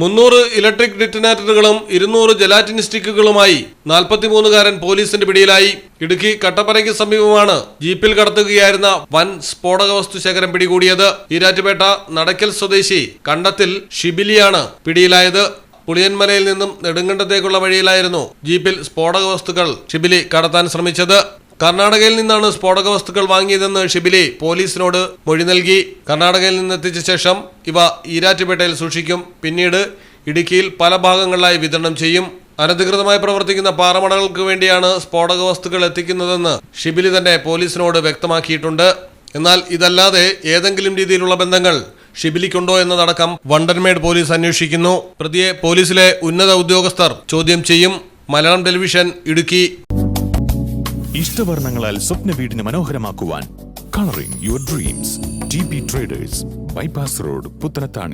മുന്നൂറ് ഇലക്ട്രിക് ഡിറ്റനേറ്ററുകളും ഇരുന്നൂറ് ജലാറ്റിൻ സ്റ്റിക്കുകളുമായി നാൽപ്പത്തിമൂന്നുകാരൻ പോലീസിന്റെ പിടിയിലായി. ഇടുക്കി കട്ടപ്പനയ്ക്ക് സമീപമാണ് ജീപ്പിൽ കടത്തുകയായിരുന്ന വൻ സ്ഫോടക വസ്തു ശേഖരം പിടികൂടിയത്. ഈരാറ്റുപേട്ട നടക്കൽ സ്വദേശി കണ്ടത്തിൽ ഷിബിലിയാണ് പിടിയിലായത്. പുളിയന്മലയിൽ നിന്നും നെടുങ്കണ്ടത്തേക്കുള്ള വഴിയിലായിരുന്നു ജീപ്പിൽ സ്ഫോടക വസ്തുക്കൾ ഷിബിലി കടത്താൻ ശ്രമിച്ചത്. കർണാടകയിൽ നിന്നാണ് സ്ഫോടക വസ്തുക്കൾ വാങ്ങിയതെന്ന് ഷിബിലി പോലീസിനോട് മൊഴി നൽകി. കർണാടകയിൽ നിന്നെത്തിച്ച ശേഷം ഇവ ഈരാറ്റുപേട്ടയിൽ സൂക്ഷിക്കും. പിന്നീട് ഇടുക്കിയിൽ പല ഭാഗങ്ങളിലായി വിതരണം ചെയ്യും. അനധികൃതമായി പ്രവർത്തിക്കുന്ന പാറമടകൾക്ക് വേണ്ടിയാണ് സ്ഫോടക വസ്തുക്കൾ എത്തിക്കുന്നതെന്ന് ഷിബിലി തന്നെ പോലീസിനോട് വ്യക്തമാക്കിയിട്ടുണ്ട്. എന്നാൽ ഇതല്ലാതെ ഏതെങ്കിലും രീതിയിലുള്ള ബന്ധങ്ങൾ ഷിബിലിക്കുണ്ടോ എന്നതടക്കം വണ്ടർമേഡ് പോലീസ് അന്വേഷിക്കുന്നു. പ്രതിയെ പോലീസിലെ ഉന്നത ഉദ്യോഗസ്ഥർ ചോദ്യം ചെയ്യും. മലയാളം ടെലിവിഷൻ ഇടുക്കി. ഇഷ്ടവർണങ്ങളാൽ സ്വപ്ന വീടിന് മനോഹരമാക്കുവാൻ colouring your dreams T B traders bypass road Puthanathani.